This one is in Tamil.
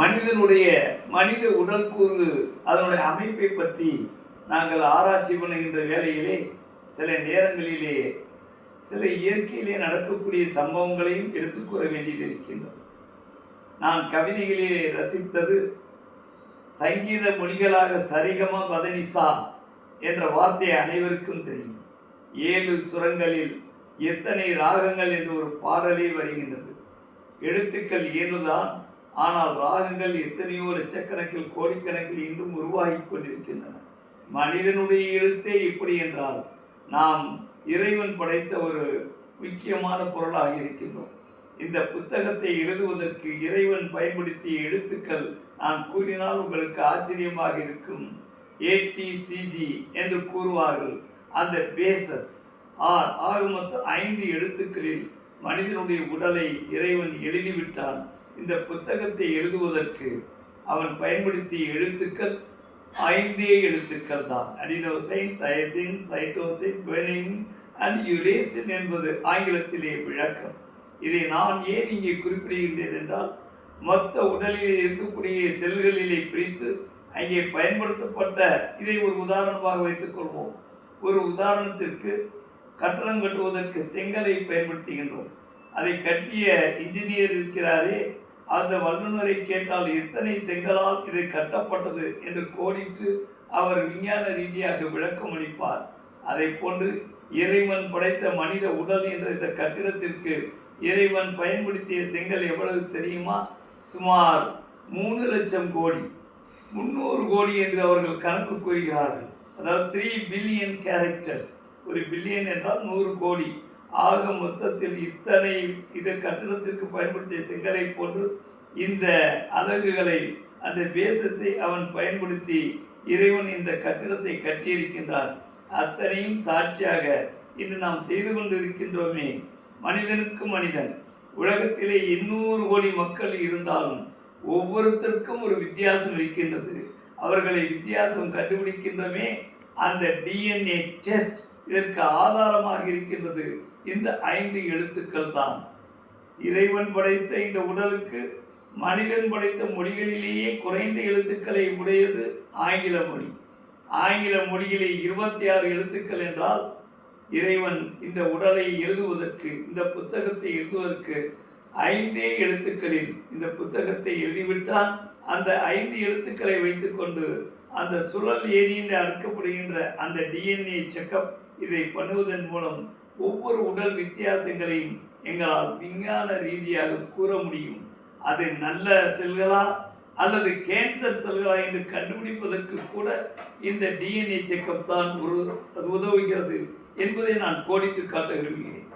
மனிதனுடைய மனித உடல் கூறு அதனுடைய அமைப்பை பற்றி நாங்கள் ஆராய்ச்சி பண்ணுகின்ற வேளையிலே சில நேரங்களிலே சில இயற்கையிலே நடக்கக்கூடிய சம்பவங்களையும் எடுத்துக் கூற வேண்டியது இருக்கின்றது. நான் கவிதைகளிலே ரசித்தது சங்கீத மொழிகளாக சரிகம பதனிசா என்ற வார்த்தை அனைவருக்கும் தெரியும். ஏழு சுரங்களில் எத்தனை ராகங்கள் என்று ஒரு பாடலே வருகின்றது. எழுத்துக்கள் ஏழுதான் ஆனால் ராகங்கள் எத்தனையோ லட்சக்கணக்கில் கோடிக்கணக்கில் இன்றும் உருவாகிக் கொண்டிருக்கின்றன. மனிதனுடைய எழுத்தே இப்படி என்றால் நாம் இறைவன் படைத்த ஒரு முக்கியமான பொருளாக இருக்கின்றோம். இந்த புத்தகத்தை எழுதுவதற்கு இறைவன் பயன்படுத்திய எழுத்துக்கள் நான் கூறினால் உங்களுக்கு ஆச்சரியமாக இருக்கும். ஏடிசிஜி என்று கூறுவார்கள். அந்த பேசஸ் ஆர் ஆக மொத்தம் ஐந்து எழுத்துக்களில் மனிதனுடைய உடலை இறைவன் எழுதிவிட்டான். இந்த புத்தகத்தை எழுதுவதற்கு அவன் பயன்படுத்திய எழுத்துக்கள் ஐந்தே எழுத்துக்கள் தான். Adenosine thymine cytosine guanine and uracil என்பது ஆங்கிலத்திலே விளக்கம். இதை நான் ஏன் இங்கே குறிப்பிடுகின்றேன் என்றால் மொத்த உடலில் இருக்கக்கூடிய செல்களிலே பிரித்து அங்கே பயன்படுத்தப்பட்ட இதை ஒரு உதாரணமாக வைத்துக்கொள்வோம் ஒரு உதாரணத்திற்கு கட்டணம் கட்டுவதற்கு செங்கலை பயன்படுத்துகின்றோம். அதை கட்டிய இன்ஜினியர் இருக்கிறாரே அந்த வல்லுநரை கேட்டால் எத்தனை செங்கலால் இது கட்டப்பட்டது என்று கோடிட்டு அவர் விஞ்ஞான ரீதியாக விளக்கம் அளிப்பார். அதை போன்று இறைவன் படைத்த மனித உடல் என்ற இந்த கட்டிடத்திற்கு இறைவன் பயன்படுத்திய செங்கல் எவ்வளவு தெரியுமா? சுமார் மூணு லட்சம் கோடி. முந்நூறு கோடி என்று அவர்கள் கணக்கு கூறுகிறார்கள். அதாவது த்ரீ பில்லியன் கேரக்டர்ஸ் ஒரு பில்லியன் என்றால் நூறு கோடி. ஆக மொத்தத்தில் இத்தனை இது கட்டிடத்திற்கு பயன்படுத்திய செங்கலை போன்று இந்த அலகுகளை அந்த பேசஸை அவன் பயன்படுத்தி இறைவன் இந்த கட்டிடத்தை கட்டியிருக்கின்றான். அத்தனையும் சாட்சியாக இன்று நாம் செய்து கொண்டிருக்கின்றோமே. மனிதனுக்கு மனிதன். உலகத்திலே எண்ணூறு கோடி மக்கள் இருந்தாலும் ஒவ்வொருத்தருக்கும் ஒரு வித்தியாசம் இருக்கின்றது. அவர்களை வித்தியாசம் கண்டுபிடிக்கின்றமே. அந்த டிஎன்ஏ டெஸ்ட் இதற்கு ஆதாரமாக இருக்கின்றது. இந்த ஐந்து எழுத்துக்கள் தான். இறைவன் படைத்த இந்த உடலுக்கு மனிதன் படைத்த மொழிகளிலேயே குறைந்த எழுத்துக்களை உடையது ஆங்கில மொழி. ஆங்கில மொழியிலே இருபத்தி ஆறு எழுத்துக்கள் என்றால் இறைவன் இந்த உடலை எழுதுவதற்கு இந்த புத்தகத்தை எழுதுவதற்கு ஐந்தே எழுத்துக்களில் இந்த புத்தகத்தை எழுதிவிட்டால் அந்த ஐந்து எழுத்துக்களை வைத்துக்கொண்டு அந்த சுழல் ஏணி என்று அழைக்கப்படுகின்ற அந்த டிஎன்ஏ செக்கப் இதை பண்ணுவதன் மூலம் ஒவ்வொரு உடல் வித்தியாசங்களையும் எங்களால் விஞ்ஞான ரீதியாக கூற முடியும். அது நல்ல செல்களா அல்லது கேன்சர் செல்களா என்று கண்டுபிடிப்பதற்கு கூட இந்த டிஎன்ஏ செக்கப் தான் ஒரு அது உதவுகிறது என்பதை நான் கோடிட்டு காட்ட விரும்புகிறேன்.